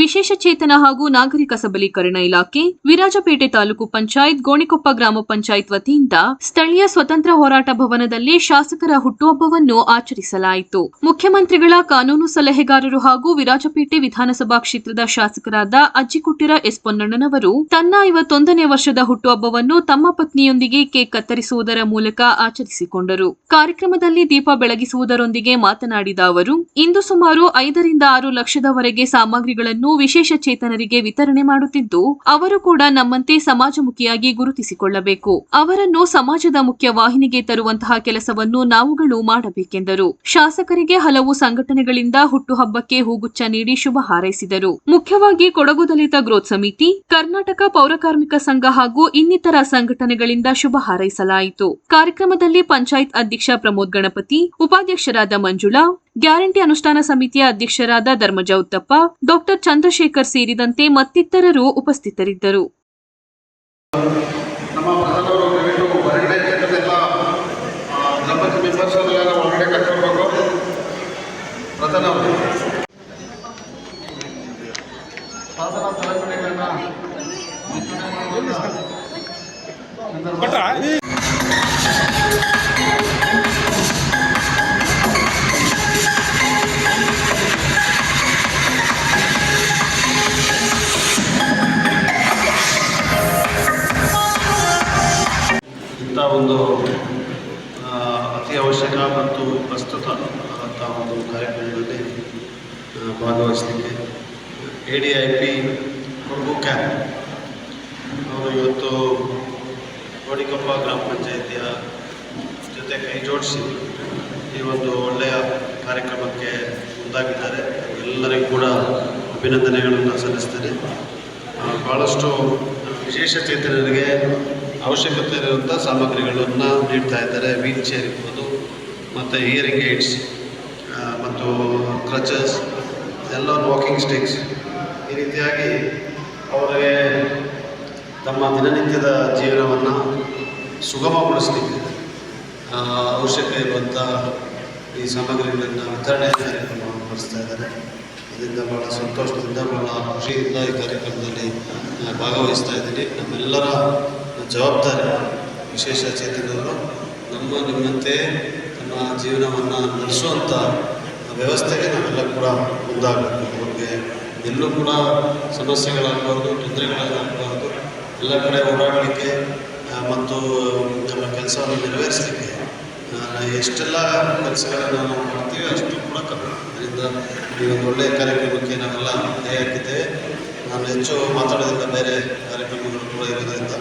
ವಿಶೇಷ ಚೇತನ ಹಾಗೂ ನಾಗರಿಕ ಸಬಲೀಕರಣ ಇಲಾಖೆ, ವಿರಾಜಪೇಟೆ ತಾಲೂಕು ಪಂಚಾಯತ್, ಗೋಣಿಕೊಪ್ಪ ಗ್ರಾಮ ಪಂಚಾಯತ್ ವತಿಯಿಂದ ಸ್ಥಳೀಯ ಸ್ವತಂತ್ರ ಹೋರಾಟ ಭವನದಲ್ಲಿ ಶಾಸಕರ ಹುಟ್ಟುಹಬ್ಬವನ್ನು ಆಚರಿಸಲಾಯಿತು. ಮುಖ್ಯಮಂತ್ರಿಗಳ ಕಾನೂನು ಸಲಹೆಗಾರರು ಹಾಗೂ ವಿರಾಜಪೇಟೆ ವಿಧಾನಸಭಾ ಕ್ಷೇತ್ರದ ಶಾಸಕರಾದ ಅಜ್ಜಿಕುಟ್ಟಿರ ಎಸ್ ಪೊನ್ನಣ್ಣನವರು ತನ್ನ ಐವತ್ತೊಂದನೇ ವರ್ಷದ ಹುಟ್ಟುಹಬ್ಬವನ್ನು ತಮ್ಮ ಪತ್ನಿಯೊಂದಿಗೆ ಕೇಕ್ ಕತ್ತರಿಸುವುದರ ಮೂಲಕ ಆಚರಿಸಿಕೊಂಡರು. ಕಾರ್ಯಕ್ರಮದಲ್ಲಿ ದೀಪ ಬೆಳಗಿಸುವುದರೊಂದಿಗೆ ಮಾತನಾಡಿದ ಅವರು, ಇಂದು ಸುಮಾರು ಐದರಿಂದ ಆರು ಲಕ್ಷದವರೆಗೆ ಸಾಮಗ್ರಿಗಳನ್ನು ವಿಶೇಷ ಚೇತನರಿಗೆ ವಿತರಣೆ ಮಾಡುತ್ತಿದ್ದು, ಅವರು ಕೂಡ ನಮ್ಮಂತೆ ಸಮಾಜಮುಖಿಯಾಗಿ ಗುರುತಿಸಿಕೊಳ್ಳಬೇಕು. ಅವರನ್ನು ಸಮಾಜದ ಮುಖ್ಯ ವಾಹಿನಿಗೆ ತರುವಂತಹ ಕೆಲಸವನ್ನು ನಾವುಗಳು ಮಾಡಬೇಕೆಂದರು. ಶಾಸಕರಿಗೆ ಹಲವು ಸಂಘಟನೆಗಳಿಂದ ಹುಟ್ಟುಹಬ್ಬಕ್ಕೆ ಹೂಗುಚ್ಚ ನೀಡಿ ಶುಭ ಹಾರೈಸಿದರು. ಮುಖ್ಯವಾಗಿ ಕೊಡಗು ದಲಿತ ಗ್ರೋತ್ ಸಮಿತಿ, ಕರ್ನಾಟಕ ಪೌರಕಾರ್ಮಿಕ ಸಂಘ ಹಾಗೂ ಇನ್ನಿತರ ಸಂಘಟನೆಗಳಿಂದ ಶುಭ ಹಾರೈಸಲಾಯಿತು. ಕಾರ್ಯಕ್ರಮದಲ್ಲಿ ಪಂಚಾಯತ್ ಅಧ್ಯಕ್ಷ ಪ್ರಮೋದ್ ಗಣಪತಿ, ಉಪಾಧ್ಯಕ್ಷರಾದ ಮಂಜುಳಾ ಗ್ಯಾರಂಟಿ ಅನುಷ್ಠಾನ ಸಮಿತಿಯ ಅಧ್ಯಕ್ಷರಾದ ಧರ್ಮಜ ಉತ್ತಪ್ಪ ಡಾಕ್ಟರ್ ಚಂದ್ರಶೇಖರ್ ಸೇರಿದಂತೆ ಮತ್ತಿತರರು ಉಪಸ್ಥಿತರಿದ್ದರು. ಒಂದು ಅತಿ ಅವಶ್ಯಕ ಮತ್ತು ಪ್ರಸ್ತುತ ಆದಂಥ ಒಂದು ಕಾರ್ಯಕ್ರಮದಲ್ಲಿ ಭಾಗವಹಿಸಲಿಕ್ಕೆ A D I P Kodagu camp ಅವರು ಇವತ್ತು ಕೋಡಿಕೊಪ್ಪ ಗ್ರಾಮ ಪಂಚಾಯಿತಿಯ ಜೊತೆ ಕೈ ಜೋಡಿಸಿ ಈ ಒಂದು ಒಳ್ಳೆಯ ಕಾರ್ಯಕ್ರಮಕ್ಕೆ ಮುಂದಾಗಿದ್ದಾರೆ. ಎಲ್ಲರಿಗೂ ಕೂಡ ಅಭಿನಂದನೆಗಳನ್ನು ಸಲ್ಲಿಸ್ತೇನೆ. ಭಾಳಷ್ಟು ವಿಶೇಷ ಚೇತನರಿಗೆ ಅವಶ್ಯಕತೆ ಇರುವಂಥ ಸಾಮಗ್ರಿಗಳನ್ನು ನೀಡ್ತಾ ಇದ್ದಾರೆ. ವೀಲ್ ಚೇರ್ ಇರ್ಬೋದು, ಮತ್ತು ಇಯರಿಂಗ್ ಏಡ್ಸ್ ಮತ್ತು ಕ್ರಚಸ್ ಎಲ್ಲ ವಾಕಿಂಗ್ ಸ್ಟಿಕ್ಸ್ ಈ ರೀತಿಯಾಗಿ ಅವರಿಗೆ ತಮ್ಮ ದಿನನಿತ್ಯದ ಜೀವನವನ್ನು ಸುಗಮಗೊಳಿಸಲಿಕ್ಕೆ ಅವಶ್ಯಕ ಇರುವಂಥ ಈ ಸಾಮಗ್ರಿಗಳನ್ನು ವಿತರಣೆ ಕಾರ್ಯಕ್ರಮವನ್ನು ನಡೆಸ್ತಾ ಇದ್ದಾರೆ. ಇದರಿಂದ ಭಾಳ ಸಂತೋಷದಿಂದ ಭಾಳ ಖುಷಿಯಿಂದ ಈ ಕಾರ್ಯಕ್ರಮದಲ್ಲಿ ಭಾಗವಹಿಸ್ತಾ ಇದ್ದೀನಿ. ನಮ್ಮೆಲ್ಲರ ಜವಾಬ್ದಾರಿ ವಿಶೇಷ ಚೇತನರು, ನಮ್ಮ ನಿಮ್ಮಂತೆ ನಮ್ಮ ಜೀವನವನ್ನು ನಡೆಸುವಂಥ ವ್ಯವಸ್ಥೆಗೆ ನಾವೆಲ್ಲ ಕೂಡ ಮುಂದಾಗಬೇಕು. ಅವ್ರಿಗೆ ಎಲ್ಲೂ ಕೂಡ ಸಮಸ್ಯೆಗಳಾಗಬಾರ್ದು, ತೊಂದರೆಗಳಾಗಬಾರ್ದು, ಎಲ್ಲ ಕಡೆ ಓಡಾಡಲಿಕ್ಕೆ ಮತ್ತು ನಮ್ಮ ಕೆಲಸವನ್ನು ನೆರವೇರಿಸಲಿಕ್ಕೆ ಎಷ್ಟೆಲ್ಲ ಕೆಲಸಗಳನ್ನು ನಾವು ಮಾಡ್ತೀವಿ ಅಷ್ಟು ಕೂಡ ಕಮ್ಮಿ ಅದರಿಂದ ಈ ಒಂದು ಒಳ್ಳೆಯ ಕಾರ್ಯಕ್ರಮಕ್ಕೆ ನಾವೆಲ್ಲ ಕೈ ಹಾಕಿದ್ದೇವೆ ನಾನು ಹೆಚ್ಚು ಮಾತಾಡೋದ್ರಿಂದ ಬೇರೆ ಕಾರ್ಯಕ್ರಮಗಳು ಕೂಡ ಇರೋದ್ರಿಂದ